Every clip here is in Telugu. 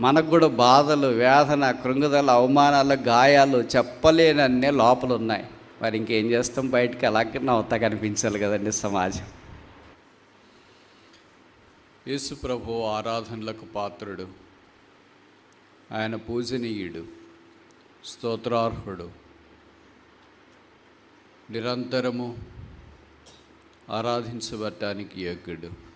మనకు కూడా బాధలు వేదన కృంగుదల అవమానాలు గాయాలు చెప్పలేనన్నీ లోపలు ఉన్నాయి మరి ఇంకేం చేస్తాం బయటికి? అలాగే నవ్వుతా కనిపించాలి కదండి సమాజం. యేసు ప్రభు ఆరాధనలకు పాత్రుడు. ఆయన పూజనీయుడు. స్తోత్రార్హుడు. నిరంతరము ఆరాధించబడటానికి యోగ్యుడు.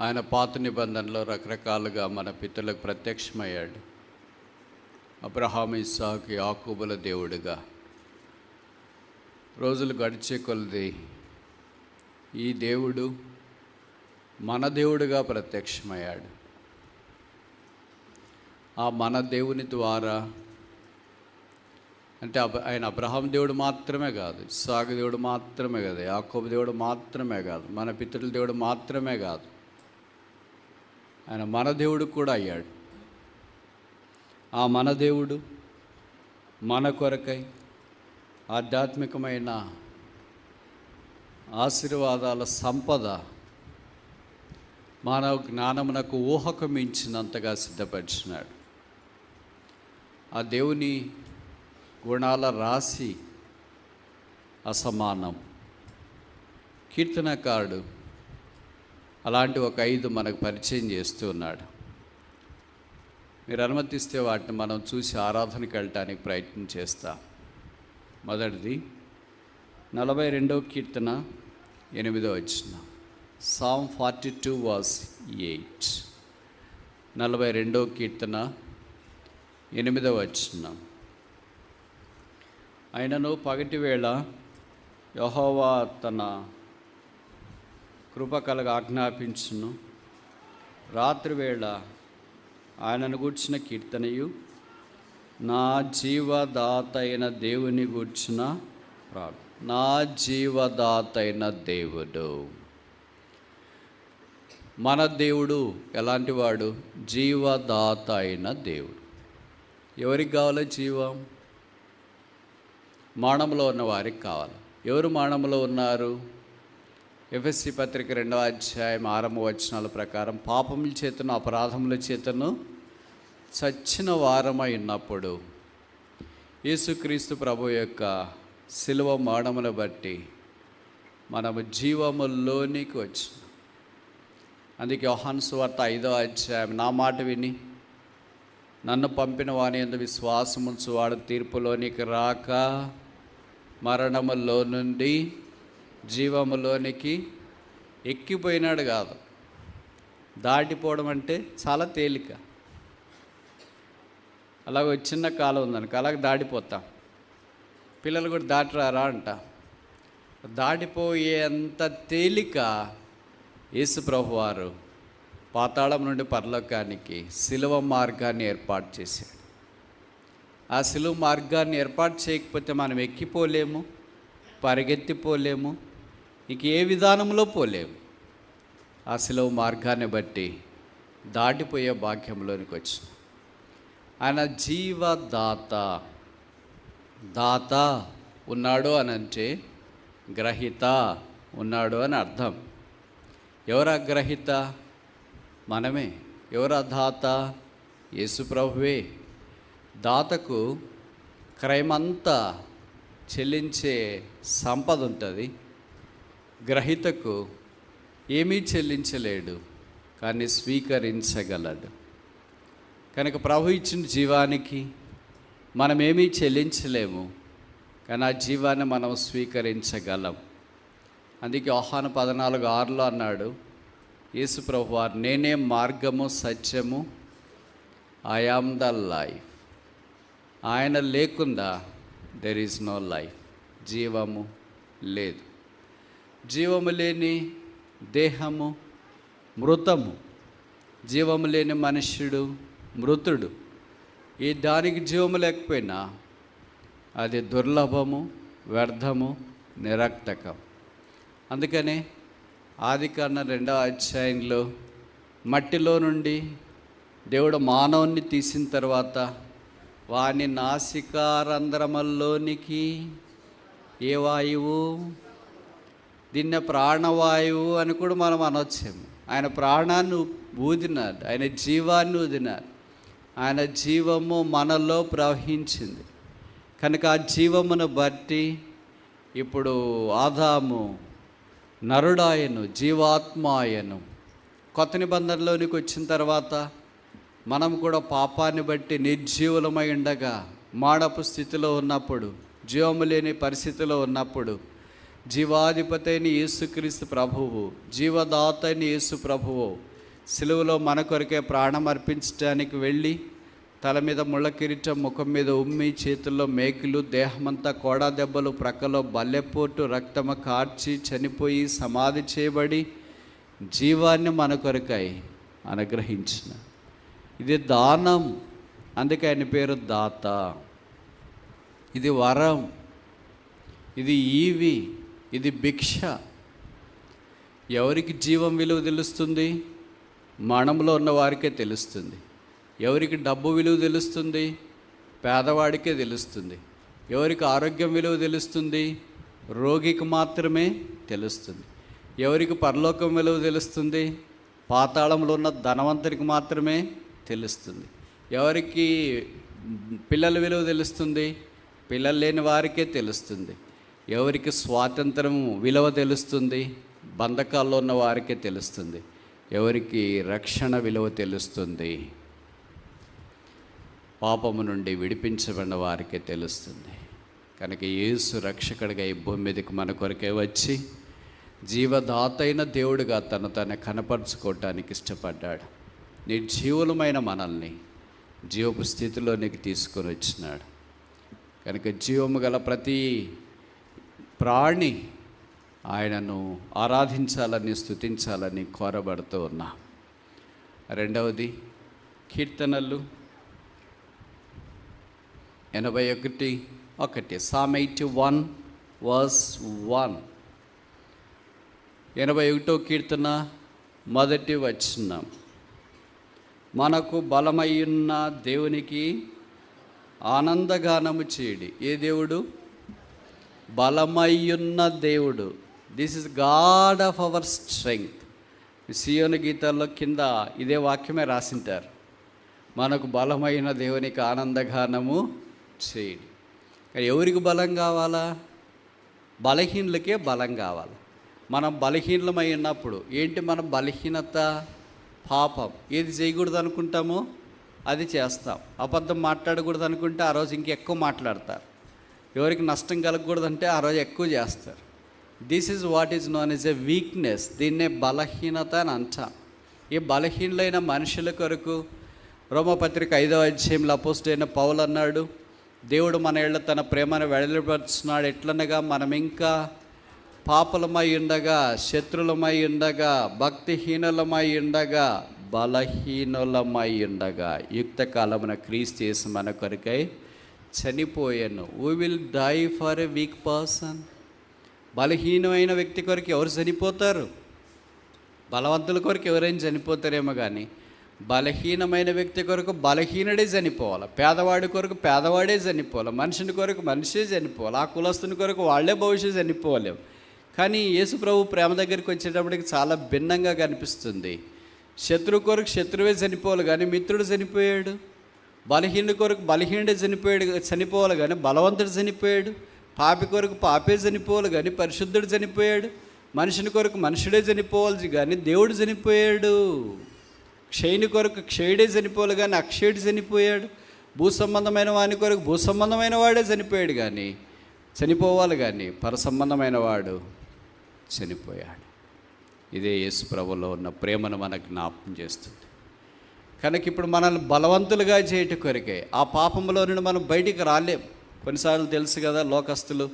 ఆయన పాత నిబంధనలో రకరకాలుగా మన పితలకు ప్రత్యక్షమయ్యాడు. అబ్రహాం ఇస్సాకు యాకూబుల దేవుడుగా. రోజులు గడిచే కొలది ఈ దేవుడు మన దేవుడుగా ప్రత్యక్షమయ్యాడు. ఆ మన దేవుని ద్వారా అంటే అబ- ఆయన అబ్రహాం దేవుడు మాత్రమే కాదు ఇస్సాకు దేవుడు మాత్రమే కాదు యాకోబు దేవుడు మాత్రమే కాదు మన పితృల దేవుడు మాత్రమే కాదు. ఆయన మన దేవుడు కూడా అయ్యాడు. ఆ మన దేవుడు మన కొరకై ఆధ్యాత్మికమైన ఆశీర్వాదాల సంపద మానవ జ్ఞానమునకు ఊహకు మించినంతగా సిద్ధపరిచినాడు. ఆ దేవుని గుణాల రాశి అసమానం. కీర్తనకారుడు అలాంటి ఒక ఐదు మనకు పరిచయం చేస్తూ ఉన్నాడు. మీరు అనుమతిస్తే వాటిని మనం చూసి ఆరాధనకి వెళ్ళటానికి ప్రయత్నం చేస్తాం. మొదటిది నలభై రెండవ కీర్తన ఎనిమిదో వచ్చిన Psalm forty two verse eight. నలభై రెండవ కీర్తన ఎనిమిదవ వచ్చిన ఆయనను పగటి వేళ యహోవా తన కృప కలగ ఆజ్ఞాపించును. రాత్రివేళ ఆయనను గూర్చిన కీర్తనయు నా జీవదాత అయిన దేవుని గూర్చిన ప్రార్థన. నా జీవదాత అయిన దేవుడు. మన దేవుడు ఎలాంటి వాడు? జీవదాత అయిన దేవుడు. ఎవరికి కావాలో జీవం? మానములో ఉన్న వారికి కావాలి. ఎవరు మానములో ఉన్నారు? ఎఫ్ఎస్సి పత్రిక రెండవ అధ్యాయం ఆరంభ వచనాల ప్రకారం పాపముల చేతను అపరాధముల చేతను చచ్చిన వారమై ఉన్నప్పుడు యేసుక్రీస్తు ప్రభు యొక్క శిలువ మరణమును బట్టి మనము జీవముల్లోనికి వచ్చిన. అందుకే యోహాను వార్త ఐదో అధ్యాయం నా మాట విని నన్ను పంపిన వాని ఎందు విశ్వాసముంచు వాడు తీర్పులోనికి రాక మరణములో నుండి జీవములోనికి ఎక్కిపోయినాడు కాదు. దాటిపోవడం అంటే చాలా తేలిక. అలాగ చిన్న కాలం ఉందనుకో అలాగ దాడిపోతాం పిల్లలు కూడా దాటరారా అంట. దాటిపోయేంత తేలిక యేసుప్రభు వారు పాతాళం నుండి పరలోకానికి శిలువ మార్గాన్ని ఏర్పాటు చేశాడు. ఆ సిలువ మార్గాన్ని ఏర్పాటు చేయకపోతే మనం ఎక్కిపోలేము పరిగెత్తిపోలేము ఇక ఏ విధానంలో పోలేము ఆ సెలవు మార్గాన్ని బట్టి దాటిపోయే భాగ్యంలోనికి వచ్చి. ఆయన జీవదాత దాత ఉన్నాడు అని అంటే గ్రహీత ఉన్నాడు అని అర్థం. ఎవరా గ్రహీత? మనమే. ఎవరా దాత? యేసుప్రభువే దాతకు క్రయమంతా చెల్లించే సంపద ఉంటుంది. గ్రహీతకు ఏమీ చెల్లించలేడు కానీ స్వీకరించగలడు. కనుక ప్రభు ఇచ్చిన జీవానికి మనం ఏమీ చెల్లించలేము కానీ ఆ జీవాన్ని మనం స్వీకరించగలం. అందుకే ఆహ్వాన పద్నాలుగు ఆరులో అన్నాడు యేసు ప్రభు వారు నేనే మార్గము సత్యము ఐ ఆమ్ ద లైఫ్ ఆయన లేకుండా దెర్ ఈజ్ నో లైఫ్ జీవము లేదు. జీవము లేని దేహము మృతము. జీవము లేని మనుష్యుడు మృతుడు. ఈ దానికి జీవము లేకపోయినా అది దుర్లభము వ్యర్థము నిరక్తకం అందుకనే ఆది కన్నా రెండవ అధ్యాయంలో మట్టిలో నుండి దేవుడు మానవుణ్ణి తీసిన తర్వాత వాని నాసికారంధ్రమల్లోనికి ఏ వాయువు దీన్ని ప్రాణవాయువు అని కూడా మనం అనొచ్చేమో. ఆయన ప్రాణాన్ని ఊదినాడు ఆయన జీవాన్ని ఊదినాడు. ఆయన జీవము మనలో ప్రవహించింది. కనుక ఆ జీవమును బట్టి ఇప్పుడు ఆదాము నరుడాయను జీవాత్మాయను కొత్త నిబంధనలోనికి వచ్చిన తర్వాత మనం కూడా పాపాన్ని బట్టి నిర్జీవులమై ఉండగా మాడపు స్థితిలో ఉన్నప్పుడు జీవము లేని పరిస్థితిలో ఉన్నప్పుడు జీవాధిపతి అయిన యేసుక్రీస్తు ప్రభువు జీవదాత అయిన యేసు ప్రభువు సిలువలో మన కొరకే ప్రాణం అర్పించడానికి వెళ్ళి తల మీద ముళ్ళ కిరీటం ముఖం మీద ఉమ్మి చేతుల్లో మేకులు దేహమంతా కోడా దెబ్బలు ప్రక్కలో బల్లెపోటు రక్తమ కార్చి చనిపోయి సమాధి చేయబడి జీవాన్ని మన కొరకై అనుగ్రహించిన. ఇది దానం అందుకే ఆయన పేరు దాత. ఇది వరం. ఇది ఈవి. ఇది భిక్ష. ఎవరికి జీవం విలువ తెలుస్తుంది? మనంలో ఉన్న వారికే తెలుస్తుంది. ఎవరికి డబ్బు విలువ తెలుస్తుంది? పేదవాడికే తెలుస్తుంది. ఎవరికి ఆరోగ్యం విలువ తెలుస్తుంది? రోగికి మాత్రమే తెలుస్తుంది. ఎవరికి పరలోకం విలువ తెలుస్తుంది? పాతాళంలో ఉన్న ధనవంతునికి మాత్రమే తెలుస్తుంది. ఎవరికి పిల్లల విలువ తెలుస్తుంది? పిల్లలు లేని వారికే తెలుస్తుంది. ఎవరికి స్వాతంత్రం విలువ తెలుస్తుంది? బంధకాల్లో ఉన్న వారికే తెలుస్తుంది. ఎవరికి రక్షణ విలువ తెలుస్తుంది? పాపము నుండి విడిపించబడిన వారికే తెలుస్తుంది. కనుక యేసు రక్షకుడిగా ఈ భూమి మీదకి మన కొరకే వచ్చి జీవదాతైన దేవుడిగా తను తను కనపరుచుకోవటానికి ఇష్టపడ్డాడు. నిర్జీవులమైన మనల్ని జీవపు స్థితిలోనికి తీసుకొని వచ్చినాడు. కనుక జీవము గల ప్రతి ప్రాణి ఆయనను ఆరాధించాలని స్థుతించాలని కోరబడుతూ ఉన్నా. రెండవది కీర్తనలు. ఎనభై ఒకటి ఒకటి. Psalm eighty one verse one ఎనభై ఒకటో కీర్తన మొదటి వచ్చినాం మనకు బలమయ్యున్న దేవునికి ఆనందగానము చేయడి. ఏ దేవుడు? బలమయ్యున్న దేవుడు. This is God of our strength Seoni గీతాల్లో కింద ఇదే వాక్యమే రాసింటారు. మనకు బలమైన దేవునికి ఆనందగానము చేయండి. ఎవరికి బలం కావాలా? బలహీనులకే బలం కావాలి. మనం బలహీనమై ఉన్నప్పుడు ఏంటి మన బలహీనత? పాపం. ఏది చేయకూడదు అనుకుంటామో? అది చేస్తాం. అబద్ధం మాట్లాడకూడదు అనుకుంటే ఆ రోజు ఇంకెక్కువ మాట్లాడతారు. ఎవరికి నష్టం కలగకూడదంటే ఆ రోజు ఎక్కువ చేస్తారు. This is what is known is a weakness దీన్నే బలహీనత అని అంటాం. ఈ బలహీనులైన మనుషుల కొరకు రోమపత్రిక ఐదవ అధ్యాయంలో అపోస్టైన పౌలు అన్నాడు దేవుడు మన ఏళ్ళ తన ప్రేమను వెడలిపరుచున్నాడు. ఎట్లనగా మనం ఇంకా పాపలమై ఉండగా శత్రులమై ఉండగా భక్తిహీనులమై ఉండగా బలహీనులమై ఉండగా. యుక్త కాలమున క్రీస్తు చేసి మన కొరకై చనిపోయాను. We will die for a weak person బలహీనమైన వ్యక్తి కొరకు ఎవరు చనిపోతారు? బలవంతుల కొరకు ఎవరైనా చనిపోతారేమో కానీ బలహీనమైన వ్యక్తి కొరకు బలహీనుడే చనిపోవాలి. పేదవాడి కొరకు పేదవాడే చనిపోవాలి. మనిషిని కొరకు మనిషే చనిపోవాలి. ఆ కులస్తుని కొరకు వాళ్ళే భవిష్యత్తు చనిపోలేం. కానీ యేసుప్రభు ప్రేమ దగ్గరికి వచ్చేటప్పటికి చాలా భిన్నంగా కనిపిస్తుంది. శత్రువు కొరకు శత్రువే చనిపోవాలి. కానీ మిత్రుడు చనిపోయాడు. బలహీనుడి కొరకు బలహీనుడే చనిపోయాడు చనిపోవాలి కానీ బలవంతుడు చనిపోయాడు. పాపి కొరకు పాపే చనిపోవాలి కానీ పరిశుద్ధుడు చనిపోయాడు. మనిషిని కొరకు మనుషుడే చనిపోవాలి కానీ దేవుడు చనిపోయాడు. క్షయుని కొరకు క్షయుడే చనిపోవాలి కానీ అక్షయుడు చనిపోయాడు. భూ సంబంధమైన వాని కొరకు భూ సంబంధమైన వాడే చనిపోయాడు కానీ చనిపోవాలి కానీ పరసంబంధమైన వాడు చనిపోయాడు. ఇదే యేసు ప్రభులో ఉన్న ప్రేమను మనకు జ్ఞాపకం చేస్తుంది. కనుక ఇప్పుడు మనల్ని బలవంతులుగా చేయట కొరికే ఆ పాపంలో నుండి మనం బయటికి రాలేం. కొన్నిసార్లు తెలుసు కదా లోకస్తులు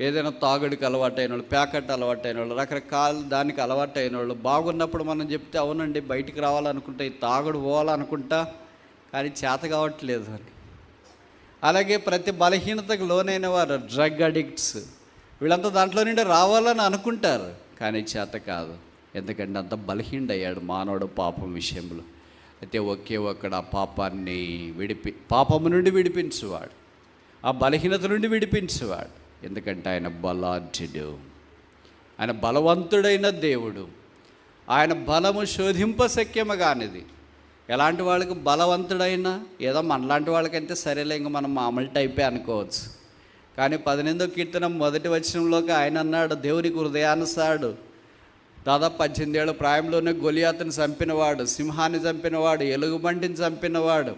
ఏదైనా తాగుడికి అలవాటైన వాళ్ళు ప్యాకెట్ అలవాటైన వాళ్ళు రకరకాల దానికి అలవాటైన వాళ్ళు బాగున్నప్పుడు మనం చెప్తే అవునండి బయటికి రావాలనుకుంటా ఈ తాగుడు పోవాలనుకుంటా కానీ చేత కావట్లేదు అని. అలాగే ప్రతి బలహీనతకు లోనైన వారు డ్రగ్ అడిక్ట్స్ వీళ్ళంతా దాంట్లో నుండి రావాలని అనుకుంటారు కానీ చేత కాదు. ఎందుకంటే అంత బలహీనడయ్యాడు మానవుడు పాపం విషయంలో. అయితే ఒకే ఒక్కడ ఆ పాపాన్ని విడిపి పాపము నుండి విడిపించేవాడు. ఆ బలహీనత నుండి విడిపించేవాడు. ఎందుకంటే ఆయన బలాఢ్యుడు ఆయన బలవంతుడైన దేవుడు. ఆయన బలము శోధింపశక్యము కానిది ఎలాంటి వాళ్ళకి బలవంతుడైనా ఏదో మనలాంటి వాళ్ళకంటే సరేలే ఇంక మనం మామూలు టైపే అనుకోవచ్చు. కానీ పదినెందో కీర్తనం మొదటి వచనంలోకి ఆయన అన్నాడు దేవునికి హృదయానుసాడు దాదాపు పద్దెనిమిది ఏళ్ళ ప్రాయంలోనే గొలియాతను చంపినవాడు సింహాన్ని చంపినవాడు ఎలుగుబంటిని చంపినవాడు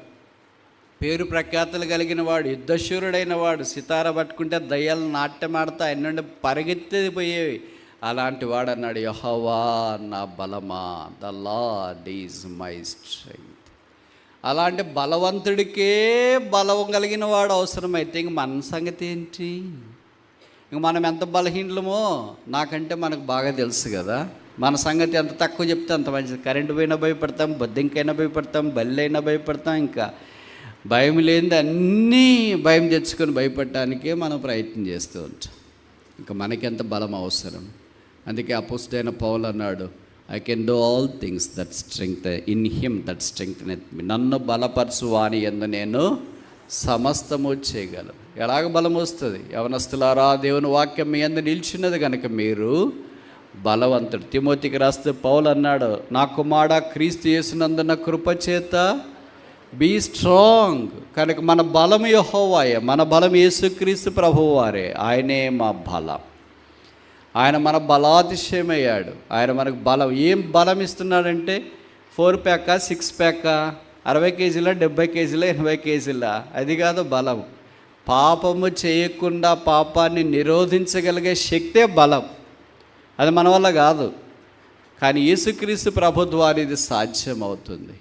పేరు ప్రఖ్యాతులు కలిగిన వాడు యుద్ధశూరుడైన వాడు సితార పట్టుకుంటే దయ్యాలు నాట్యమాడతా ఆయన నుండి పరిగెత్తిపోయేవి. అలాంటి వాడు అన్నాడు యహోవా నా బలమా? The lord is my strength. అలాంటి బలవంతుడికే బలం కలిగిన వాడు అవసరమైతే ఇంక మన సంగతి ఏంటి? ఇంక మనం ఎంత బలహీనలమో నాకంటే మనకు బాగా తెలుసు కదా. మన సంగతి ఎంత తక్కువ చెప్తే అంత మంచిది. కరెంటు పోయినా భయపడతాం బొద్దింకైనా భయపడతాం బల్లైనా భయపడతాం ఇంకా భయం లేనిది అన్నీ భయం తెచ్చుకొని భయపడటానికే మనం ప్రయత్నం చేస్తూ ఉంటాం. ఇంకా మనకెంత బలం అవసరం? అందుకే అపుస్తుడైన పౌల్ అన్నాడు I can do all things that strength in him that strength నన్ను బలపరచు వాని ఎందు నేను సమస్తము చేయగలను. ఎలాగ బలం వస్తుంది? యవనస్తులారా దేవుని వాక్యం మీ అందు నిలిచినది కనుక మీరు బలవంతుడు. తిమోతికి రాస్తే పౌలు అన్నాడు నా కుమార క్రీస్తు చేసినందున కృపచేత బీ స్ట్రాంగ్. కనుక మన బలం యహోవాయే మన బలం యేసుక్రీస్తు ప్రభువారే. ఆయనే మా బలం. ఆయన మన బలాతిశయమయ్యాడు. ఆయన మనకు బలం. ఏం బలం ఇస్తున్నాడంటే ఫోర్ ప్యాకా సిక్స్ ప్యాకా అరవై కేజీల డెబ్బై కేజీల ఎనభై కేజీల. అది కాదు బలం. పాపము చేయకుండా పాపాన్ని నిరోధించగలిగే శక్తే బలం. అది మన వల్ల కాదు. కానీ యేసుక్రీస్తు ప్రభుత్వాన్ని ఇది సాధ్యమవుతుంది.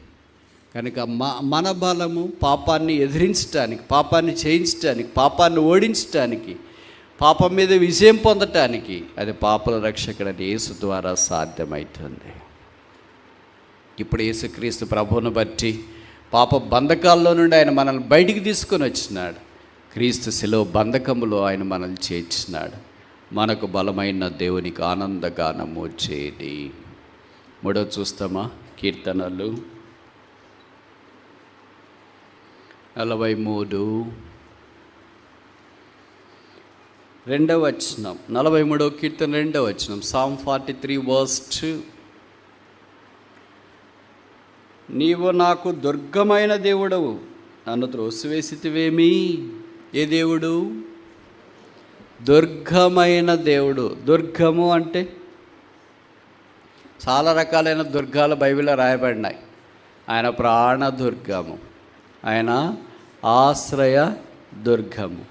కనుక మ మన బలము పాపాన్ని ఎదిరించడానికి పాపాన్ని చేయించడానికి పాపాన్ని ఓడించడానికి పాపం మీద విజయం పొందటానికి అది పాపల రక్షకుడని యేసు ద్వారా సాధ్యమవుతుంది ఇప్పుడు యేసుక్రీస్తు ప్రభువును బట్టి పాప బంధకాల్లో నుండి ఆయన మనల్ని బయటికి తీసుకొని వచ్చినాడు. క్రీస్తు శిలో బంధకములో ఆయన మనల్ని చేర్చినాడు. మనకు బలమైన దేవునికి ఆనందగానము చేది. మూడో చూస్తామా? కీర్తనలు. నలభై మూడు. రెండవ వచనం. నలభై మూడవ కీర్తన రెండవ వచనం. సామ్ ఫార్టీ త్రీ వర్స్ట్ నీవు నాకు దుర్గమైన దేవుడవు. నన్ను త్రోసివేసితివేమి? ఏ దేవుడు? దుర్గమైన దేవుడు. దుర్గము అంటే చాలా రకాలైన దుర్గాలు బైబిల్లో రాయబడినాయి. ఆయన ప్రాణ దుర్గము. ఆయన ఆశ్రయ దుర్గము.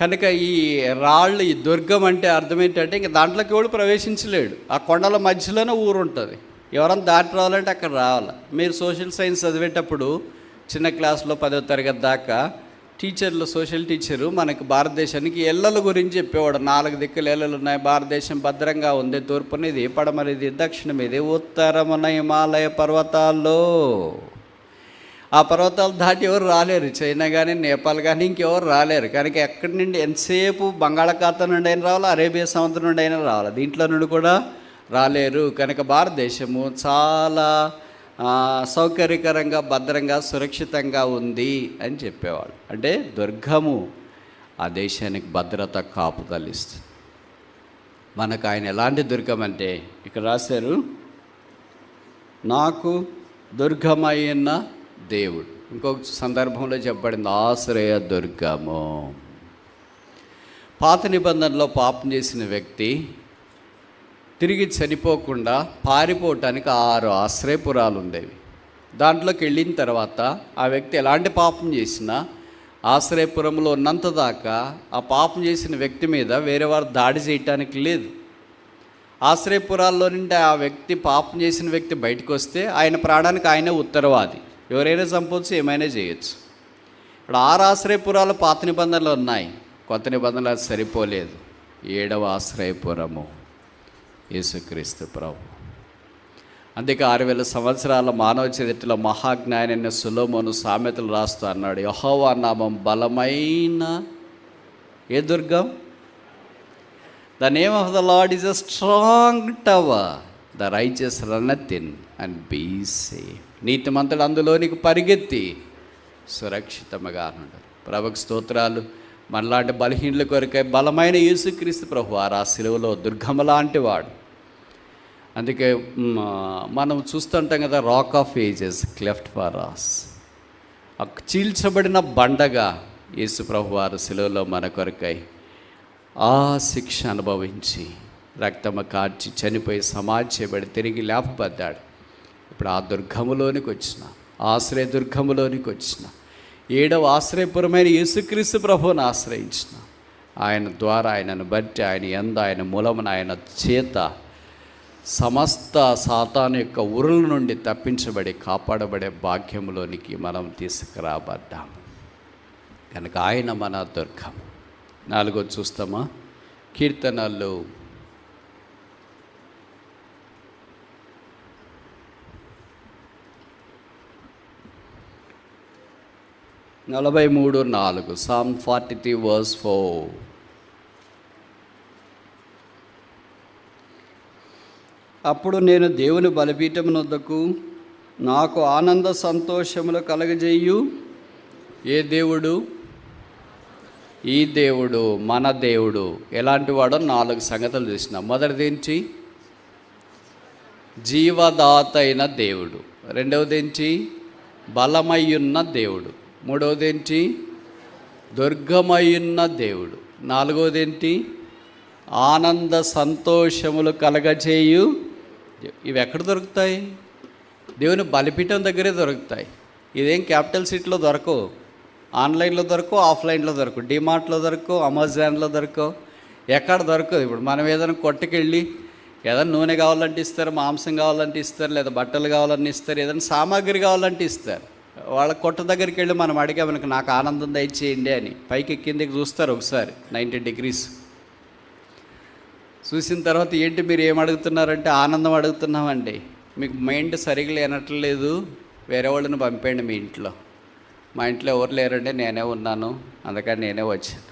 కనుక ఈ రాళ్ళు ఈ దుర్గం అంటే అర్థం ఏంటంటే ఇంక దాంట్లోకి ఎవడు ప్రవేశించలేడు. ఆ కొండల మధ్యలోనే ఊరు ఉంటుంది ఎవరైనా దాటి రావాలంటే అక్కడ రావాలి. మీరు సోషల్ సైన్స్ చదివేటప్పుడు చిన్న క్లాస్లో పదో తరగతి దాకా టీచర్లు సోషల్ టీచరు మనకి భారతదేశానికి ఎల్లల గురించి చెప్పేవాడు. నాలుగు దిక్కులు ఎల్లలు ఉన్నాయి. భారతదేశం భద్రంగా ఉంది. తూర్పునిది పడమరిది దక్షిణమిది ఉత్తరమున హిమాలయ పర్వతాల్లో. ఆ పర్వతాలు దాటి ఎవరు రాలేరు. చైనా కానీ నేపాల్ కానీ ఇంకెవరు రాలేరు. కనుక ఎక్కడి నుండి ఎంతసేపు బంగాళాఖాతం నుండి అయినా రావాలి? అరేబియా సముద్రం నుండి అయినా రావాలి? దీంట్లో నుండి కూడా రాలేరు. కనుక భారతదేశము చాలా సౌకర్యకరంగా భద్రంగా సురక్షితంగా ఉంది అని చెప్పేవాడు అంటే దుర్గము ఆ దేశానికి భద్రత కాపుదలిస్తుంది మనకు ఆయన ఎలాంటి దుర్గం అంటే ఇక్కడ రాశారు నాకు దుర్గమైన దేవుడు. ఇంకొక సందర్భంలో చెప్పబడింది ఆశ్రయ దుర్గము. పాత నిబంధనలో పాపం చేసిన వ్యక్తి తిరిగి చనిపోకుండా పారిపోవటానికి ఆరు ఆశ్రయపురాలు ఉండేవి దాంట్లోకి వెళ్ళిన తర్వాత ఆ వ్యక్తి ఎలాంటి పాపం చేసినా ఆశ్రయపురంలో ఉన్నంత దాకా ఆ పాపం చేసిన వ్యక్తి మీద వేరే వారు దాడి చేయటానికి లేదు. ఆశ్రయపురాల్లో నుండి ఆ వ్యక్తి పాపం చేసిన వ్యక్తి బయటకు వస్తే ఆయన ప్రాణానికి ఆయనే ఉత్తరవాది. ఎవరైనా చంపవచ్చు ఏమైనా చేయొచ్చు. ఇప్పుడు ఆరు ఆశ్రయపురాలు పాత నిబంధనలు ఉన్నాయి. కొత్త నిబంధనలు అది సరిపోలేదు. ఏడవ ఆశ్రయపురము. యేసుక్రీస్తు ప్రభు. అందుకే ఆరు వేల సంవత్సరాల మానవ చరిత్రలో మహాజ్ఞానైన సులోమోను సామెతలు రాస్తూ అన్నాడు యహోవా నామం బలమైన ఏ దుర్గం? The name of the lord is a strong tower the righteous runneth in and be safe నీతిమంతుడు అందులోనికి పరిగెత్తి సురక్షితముగా ఉండదు ప్రభుకు స్తోత్రాలు. మనలాంటి బలహీనుల కొరకై బలమైన యేసుక్రీస్తు ప్రభు ఆ సిలువలో దుర్గమ లాంటి వాడు. అందుకే మనం చూస్తుంటాం కదా rock of ages cleft for us చీల్చబడిన బండగా యేసుప్రభు వారు సెలవులో మన కొరకై ఆ శిక్ష అనుభవించి రక్తమ కార్చి చనిపోయి సమాధి చేయబడి తిరిగి లేపబడ్డాడు. ఇప్పుడు ఆ దుర్గములోనికి వచ్చిన ఆశ్రయ దుర్గములోనికి వచ్చిన ఏడవ ఆశ్రయపురమైన యేసుక్రీస్తు ప్రభువును ఆశ్రయించిన ఆయన ద్వారా ఆయనను బట్టి ఆయన ఎంద ఆయన మూలమున ఆయన చేత సమస్త సాతాను యొక్క ఉరుల నుండి తప్పించబడి కాపాడబడే భాగ్యంలోనికి మనం తీసుకురాబడ్డాము కనుక ఆయన మన దుర్గం. నాలుగో చూస్తామా? కీర్తనలు నలభై మూడు నాలుగు psalm forty three verse four అప్పుడు నేను దేవుని బలిపీఠమునొద్దకు నాకు ఆనంద సంతోషములు కలగజేయు. ఏ దేవుడు? ఈ దేవుడు మన దేవుడు. ఎలాంటి వాడో నాలుగు సంగతులు చూసిన. మొదటిది ఏంటి? జీవదాత అయిన దేవుడు. రెండవది ఏంటి? బలమయ్యున్న దేవుడు. మూడవది ఏంటి? దుర్గమయ్యున్న దేవుడు. నాలుగవది ఏంటి? ఆనంద సంతోషములు కలగజేయు. ఇవి ఎక్కడ దొరుకుతాయి? దేవుని బలిపీఠం దగ్గరే దొరుకుతాయి. ఇదేం క్యాపిటల్ సిటీలో దొరకవు. ఆన్లైన్లో దొరకవు ఆఫ్లైన్లో దొరకవు. డిమార్ట్లో దొరకవు అమెజాన్లో దొరకవు. ఎక్కడ దొరకదు. ఇప్పుడు మనం ఏదైనా కొట్టుకెళ్ళి ఏదైనా నూనె కావాలంటే ఇస్తారు మాంసం కావాలంటే ఇస్తారు లేదా బట్టలు కావాలని ఇస్తారు ఏదైనా సామాగ్రి కావాలంటే ఇస్తారు. వాళ్ళ కొట్ట దగ్గరికి వెళ్ళి మనం అడిగామనుకు నాకు ఆనందం దయచేయండి అని. పైకి కిందకి చూస్తారు ఒకసారి నైంటీ డిగ్రీస్. చూసిన తర్వాత ఏంటి మీరు ఏం అడుగుతున్నారంటే ఆనందం అడుగుతున్నామండి. మీకు మైండ్ సరిగ్గా లేనట్లేదు. వేరే వాళ్ళని పంపేయండి మీ ఇంట్లో. మా ఇంట్లో ఎవరు లేరంటే నేనే ఉన్నాను. అందుకని నేనే వచ్చాను.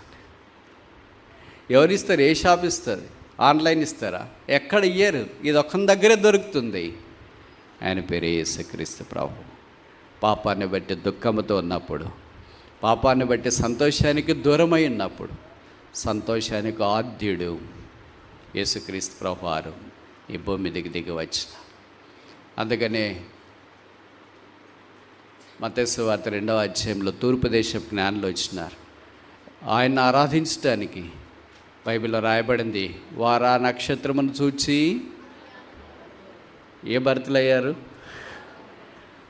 ఎవరు ఇస్తారు? ఏ షాప్ ఇస్తుంది ఆన్లైన్ ఇస్తారా? ఎక్కడ ఇయ్యరు? ఇది ఒక్కని దగ్గరే దొరుకుతుంది. ఆయన పేరు యేసుక్రీస్తు ప్రభు. పాపాన్ని బట్టి దుఃఖముతో ఉన్నప్పుడు పాపాన్ని బట్టి సంతోషానికి దూరమై ఉన్నప్పుడు సంతోషానికి ఆద్యుడు. యేసుక్రీస్తు ప్రభు వారు ఈ భూమి దిగి దిగి వచ్చిన. అందుకనే మతస్సు వార్త రెండవ అధ్యాయంలో తూర్పు దేశం జ్ఞానులు వచ్చినారు. ఆయన ఆరాధించడానికి బైబిల్లో రాయబడింది వారా నక్షత్రమును చూచి ఏ భర్తలయ్యారు?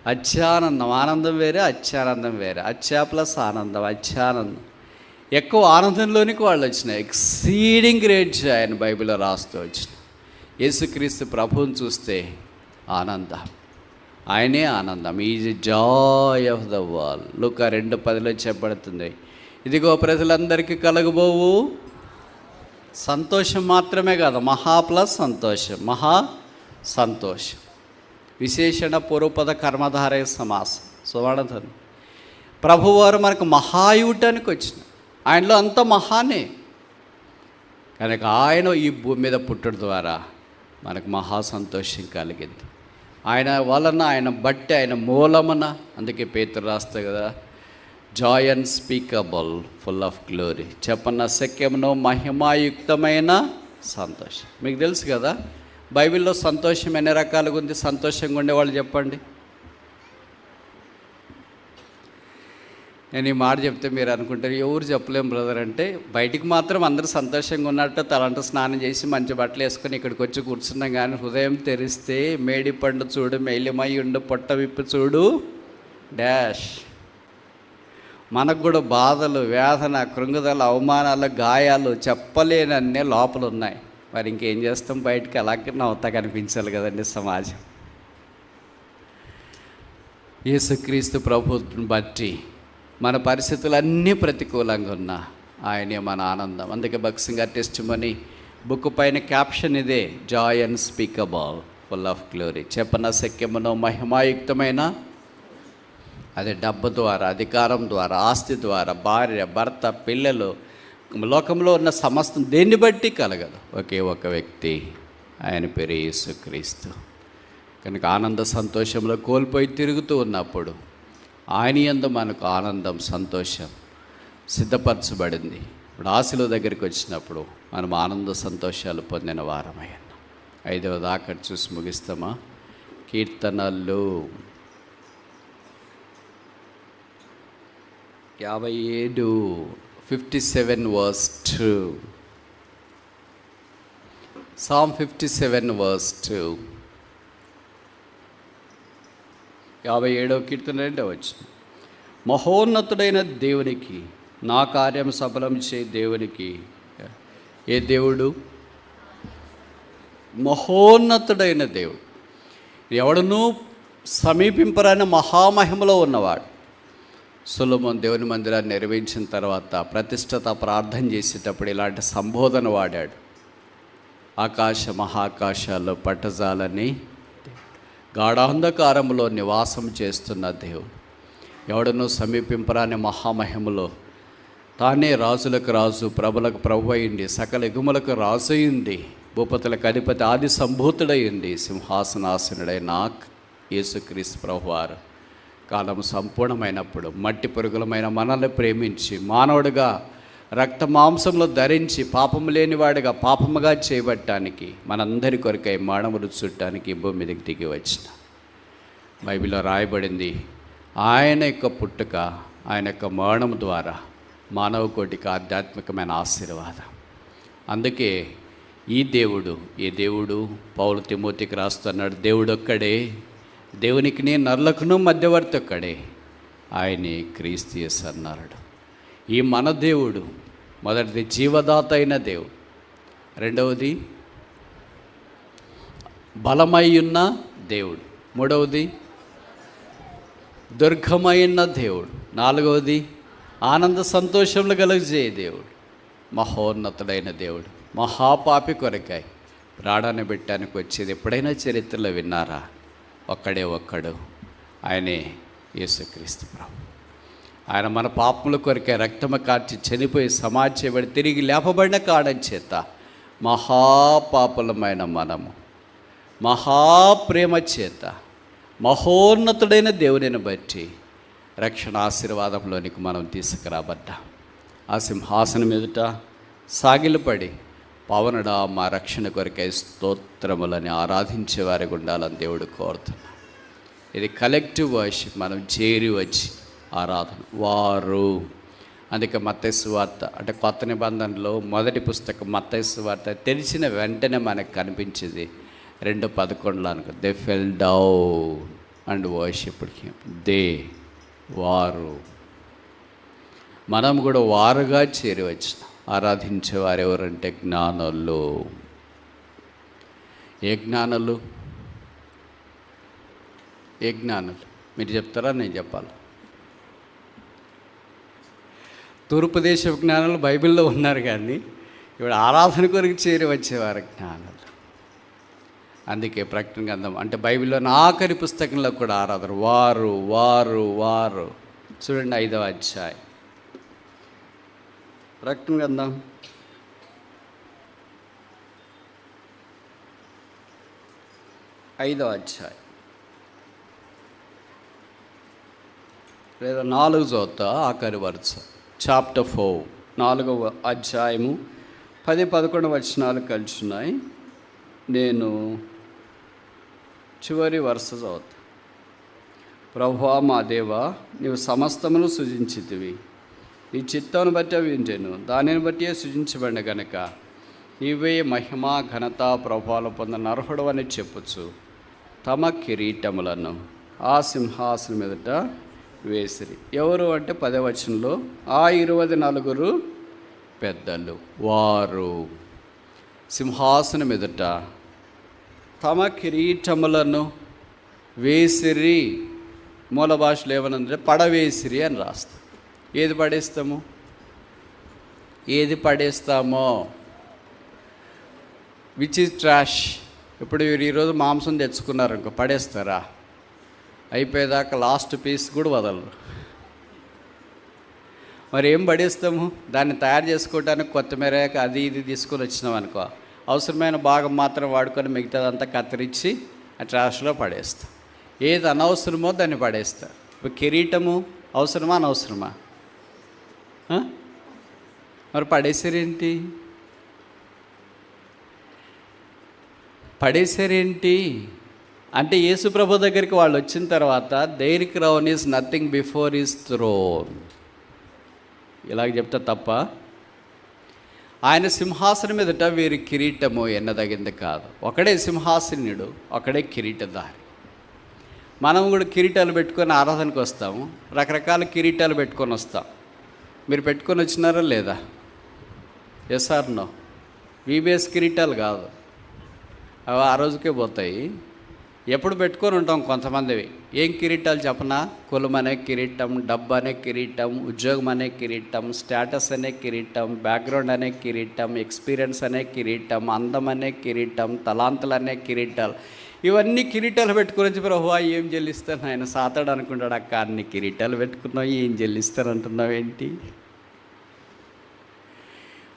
అత్యానందం ఆనందం వేరే అత్యానందం వేరే అత్యా ప్లస్ ఆనందం అత్యానందం. ఎక్కువ ఆనందంలోనికి వాళ్ళు వచ్చినాయి. ఎక్సీడింగ్ గ్రేట్ ఆయన బైబిల్లో రాస్తూ వచ్చిన యేసుక్రీస్తు ప్రభువుని చూస్తే ఆనందం. ఆయనే ఆనందం. Is joy of the wall ఆ రెండు పదిలో చెప్పబడుతుంది. ఇదిగో ప్రజలందరికీ కలగబోవు. సంతోషం మాత్రమే కాదు మహా ప్లస్ సంతోషం మహా సంతోషం. విశేషణ పూర్వపద కర్మధారయ సమాసం. సువర్ణధను ప్రభువారు మనకు మహాయుటానికి వచ్చిన. ఆయనలో అంత మహానే. కనుక ఆయన ఈ భూమి మీద పుట్టడం ద్వారా మనకు మహా సంతోషం కలిగింది. ఆయన వలన ఆయన బట్టి ఆయన మూలమున అందుకే పేతురు రాస్తే కదా joy and speakable full of glory చెప్పన్న శక్యమును మహిమాయుక్తమైన సంతోషం. మీకు తెలుసు కదా బైబిల్లో సంతోషం ఎన్ని రకాలుగా ఉంది? సంతోషంగా ఉండేవాళ్ళు చెప్పండి. నేను ఈ మాట చెప్తే మీరు అనుకుంటారు ఎవరు చెప్పలేం బ్రదర్ అంటే బయటికి మాత్రం అందరూ సంతోషంగా ఉన్నట్టు తలంట స్నానం చేసి మంచి బట్టలు వేసుకొని ఇక్కడికి వచ్చి కూర్చున్నాం కానీ హృదయం తెరిస్తే మేడి పండు చూడు మేలిమై ఉండు పొట్ట విప్పి చూడు డాష్. మనకు కూడా బాధలు వేదన కృంగుదల అవమానాలు గాయాలు చెప్పలేనన్నే లోపల ఉన్నాయి మరి ఇంకేం చేస్తాం? బయటికి అలాగే నవ్వుతా కనిపించాలి కదండి సమాజం. యేసుక్రీస్తు ప్రభుత్వం బట్టి మన పరిస్థితులు అన్నీ ప్రతికూలంగా ఉన్నా ఆయనే మన ఆనందం. అందుకే భక్సింగ్ టెస్ట్ మనీ బుక్ పైన క్యాప్షన్ ఇదే joy and speakable full of glory చెప్పన శక్యమును మహిమాయుక్తమైన అది డబ్బు ద్వారా అధికారం ద్వారా ఆస్తి ద్వారా భార్య భర్త పిల్లలు లోకంలో ఉన్న సమస్తం దేన్ని బట్టి కలగదు. ఒకే ఒక వ్యక్తి ఆయన పేరు యేసుక్రీస్తు. కనుక ఆనంద సంతోషంలో కోల్పోయి తిరుగుతూ ఉన్నప్పుడు ఆయన ఎందు మనకు ఆనందం సంతోషం సిద్ధపరచబడింది. ఇప్పుడు ఆశల దగ్గరికి వచ్చినప్పుడు మనం ఆనంద సంతోషాలు పొందిన వారమై ఐదవ దాకా చూసి ముగిస్తామా? కీర్తనలు. యాభై ఏడు fifty seven verse two. Psalm fifty seven verse two. యాభై ఏడవ కీర్తన రెండవ వచ్చిన మహోన్నతుడైన దేవునికి నా కార్యం సఫలం చే దేవునికి ఏ దేవుడు? మహోన్నతుడైన దేవుడు. ఎవడనూ సమీపింపరాని మహామహిమలో ఉన్నవాడు. సులభం దేవుని మందిరాన్ని నిర్వహించిన తర్వాత ప్రతిష్టత ప్రార్థన చేసేటప్పుడు ఇలాంటి సంబోధన వాడాడు. ఆకాశ మహాకాశాలు పట్టజాలని గాఢాంధకారంలో నివాసం చేస్తున్న దేవుడు. ఎవడను సమీపింపరాని మహామహిమలో తానే రాజులకు రాజు ప్రభులకు ప్రభు అయింది సకల ఎగుమలకు రాజు అయింది భూపతులకు అధిపతి ఆది సంభూతుడయ్యండి సింహాసనాసనుడై నాక్ యేసుక్రీస్తు ప్రభువారు. కాలం సంపూర్ణమైనప్పుడు మట్టి పురుగులమైన మనల్ని ప్రేమించి మానవుడిగా రక్త మాంసంలో ధరించి పాపము లేనివాడిగా పాపముగా చేయబట్టానికి మనందరి కొరకై మానవులు చుట్టానికి భూమి మీదకి దిగి వచ్చిన. బైబిల్లో రాయబడింది ఆయన యొక్క పుట్టుక ఆయన యొక్క మరణం ద్వారా మానవ కోటికి ఆధ్యాత్మికమైన ఆశీర్వాదం. అందుకే ఈ దేవుడు ఈ దేవుడు పౌలు తిమోతికి రాస్తున్నాడు దేవుడు ఒక్కడే దేవునికి నీ నరులకును మధ్యవర్తి ఒక్కడే ఆయనే క్రీస్తు అన్నాడు. ఈ మన దేవుడు మొదటిది జీవదాత అయిన దేవుడు. రెండవది బలమయ్యున్న దేవుడు. మూడవది దుర్గమైన దేవుడు. నాలుగవది ఆనంద సంతోషములు కలుగజేయ దేవుడు. మహోన్నతుడైన దేవుడు. మహాపాపి కొరకాయ ప్రాణాన్ని పెట్టడానికి వచ్చేది ఎప్పుడైనా చరిత్రలో విన్నారా? ఒక్కడే ఒక్కడు. ఆయనే యేసుక్రీస్తు ప్రభు. ఆయన మన పాపముల కొరకే రక్తము కార్చి చనిపోయి సమాజబడి తిరిగి లేపబడిన కాడం చేత మహాపాపలమైన మనము. మహాప్రేమ చేత మహోన్నతుడైన దేవునిని బట్టి రక్షణ ఆశీర్వాదంలోనికి మనం తీసుకురాబడ్డాం. ఆ సింహాసనం ఎదుట సాగిలపడి పవనుడా మా రక్షణ కొరకై స్తోత్రములని ఆరాధించే వారికి ఉండాలని దేవుడు కోరుతున్నాం ఇది కలెక్టివ్ వర్షిప్ మనం చేరి వచ్చి ఆరాధన. వారు. అందుకే మత్తైసు వార్త అంటే కొత్త నిబంధనలో మొదటి పుస్తకం మత్తైసు వార్త తెలిసిన వెంటనే మనకు కనిపించేది రెండు పదకొండులో అనుకో they fell down and worship they వారు. మనం కూడా వారుగా చేరవచ్చు ఆరాధించేవారు ఎవరంటే జ్ఞానులు. ఏ జ్ఞానులు? ఏ జ్ఞానులు? మీరు చెప్తారా? నేను చెప్పాలి? తూర్పు దేశ జ్ఞానాలు బైబిల్లో ఉన్నారు కానీ ఇప్పుడు ఆరాధన కొరకు చేరి వచ్చేవారు జ్ఞానాలు. అందుకే ప్రకటన గ్రంథం అంటే బైబిల్లో ఆఖరి పుస్తకంలో కూడా ఆరాధన వారు వారు వారు. చూడండి ఐదవ అధ్యాయం. ప్రకటన గ్రంథం. ఐదవ అధ్యాయం. లేదా నాలుగు చదువుతా ఆఖరి వరుస. చాప్టర్ ఫోర్ నాలుగవ అధ్యాయము పది పదకొండు వచనాలు కలిసి ఉన్నాయి నేను చివరి వరుస చదువుతా. ప్రభువా మా దేవా నీవు సమస్తమును సృజించితివి. నీ చిత్తమును బట్టి అవి వింటాను దానిని బట్టి సృజించబడిన గనక నీవే మహిమ ఘనత ప్రభావాలు పొందిన అర్హుడు అని చెప్పొచ్చు తమ కిరీటములను. ఆ సింహాసనం ఎదుట వేసిరి. ఎవరు అంటే పదవచనంలో ఆ ఇరవై నలుగురు పెద్దలు వారు సింహాసనం ఎదుట తమ కిరీటములను వేసిరి మూల భాషలో ఏమనంటే పడవేసిరి అని రాస్తాం ఏది పడేస్తాము? ఏది పడేస్తామో? విచ్ ఇస్ ట్రాష్ ఇప్పుడు వీరు ఈరోజు మాంసం తెచ్చుకున్నారు ఇంకో పడేస్తారా? అయిపోయేదాకా లాస్ట్ పీస్ కూడా వదలరు మరి ఏం పడేస్తాము? దాన్ని తయారు చేసుకోవడానికి కొత్తిమీర అది ఇది తీసుకొని వచ్చినాం అనుకో. అవసరమైన భాగం మాత్రం వాడుకొని మిగతాదంతా కత్తిరించి ఆ ట్రాష్లో పడేస్తాం. ఏది అనవసరమో దాన్ని పడేస్తారు ఇప్పుడు కిరీటము అవసరమా అనవసరమా? మరి పడేసారేంటి ఏంటి అంటే యేసుప్రభు దగ్గరికి వాళ్ళు వచ్చిన తర్వాత their crown is nothing before is throne ఇలాగ చెప్తే తప్ప ఆయన సింహాసనం మీదట వీరి కిరీటము ఎన్నదగింది కాదు. ఒకడే సింహాసనుడు ఒకడే కిరీటదారి మనం కూడా కిరీటాలు పెట్టుకొని ఆరాధనకు వస్తాము రకరకాల కిరీటాలు పెట్టుకొని వస్తాం. మీరు పెట్టుకొని వచ్చినారా లేదా? ఎస్ఆర్నో వీబీఎస్ కిరీటాలు కాదు. అవి ఆ రోజుకే పోతాయి. ఎప్పుడు పెట్టుకొని ఉంటాం కొంతమందివి. ఏం కిరీటాలు చెప్పనా? కులం అనే కిరీటం డబ్బు అనే కిరీటం ఉద్యోగం అనే కిరీటం స్టేటస్ అనే కిరీటం బ్యాక్గ్రౌండ్ అనే కిరీటం ఎక్స్పీరియన్స్ అనే కిరీటం అందం అనే కిరీటం తలాంతలు అనే కిరీటాలు. ఇవన్నీ కిరీటాలు పెట్టుకుని వచ్చి ప్రభు ఏం చెల్లిస్తాను ఆయన సాతాడు అనుకుంటాడు అక్క అన్ని కిరీటాలు పెట్టుకున్నావు ఏం చెల్లిస్తాను అంటున్నావు ఏంటి?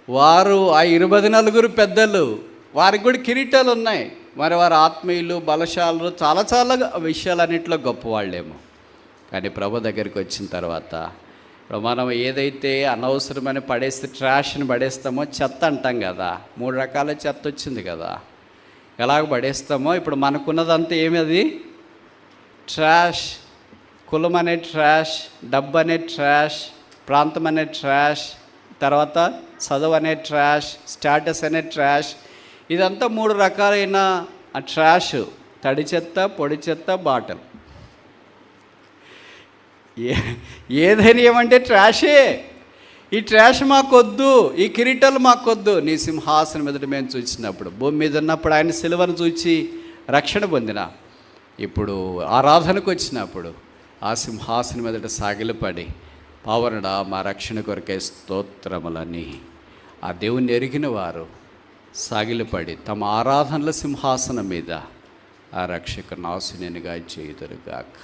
వారు ఆ ఇరవై నలుగురు పెద్దలు వారికి కూడా కిరీటాలు ఉన్నాయి. మరి వారు ఆత్మీయులు బలశాలు చాలా చాలా విషయాలన్నింటిలో గొప్పవాళ్ళేమో. కానీ ప్రభు దగ్గరికి వచ్చిన తర్వాత ఇప్పుడు మనం ఏదైతే అనవసరమైన పడేస్తే ట్రాష్ని పడేస్తామో చెత్త అంటాం కదా. మూడు రకాల చెత్త వచ్చింది కదా. ఎలాగ పడేస్తామో ఇప్పుడు మనకున్నదంతా ఏమి అది ట్రాష్. కులం అనే ట్రాష్ డబ్బు అనే ట్రాష్ ప్రాంతం అనే ట్రాష్ తర్వాత చదువు అనే ట్రాష్ స్టాటస్ అనే ట్రాష్ ఇదంతా మూడు రకాలైన ఆ ట్రాష్ తడి చెత్త పొడి చెత్త బాటల్. ఏ ఏదని ఏమంటే ట్రాషే. ఈ ట్రాష్ మాకొద్దు ఈ కిరీటాలు మాకొద్దు. నీ సింహాసనం ఎదుట మేము చూసినప్పుడు భూమి మీద ఉన్నప్పుడు ఆయన సిలువను చూచి రక్షణ పొందిన. ఇప్పుడు ఆరాధనకు వచ్చినప్పుడు ఆ సింహాసనం ఎదుట సాగిలపడి పావనుడా మా రక్షణ కొరకే స్తోత్రములని. ఆ దేవుణ్ణి ఎరిగిన వారు సాగిలపడి తమ ఆరాధనల సింహాసనం మీద ఆ రక్షక నాశునిగా చేయుదురుగాక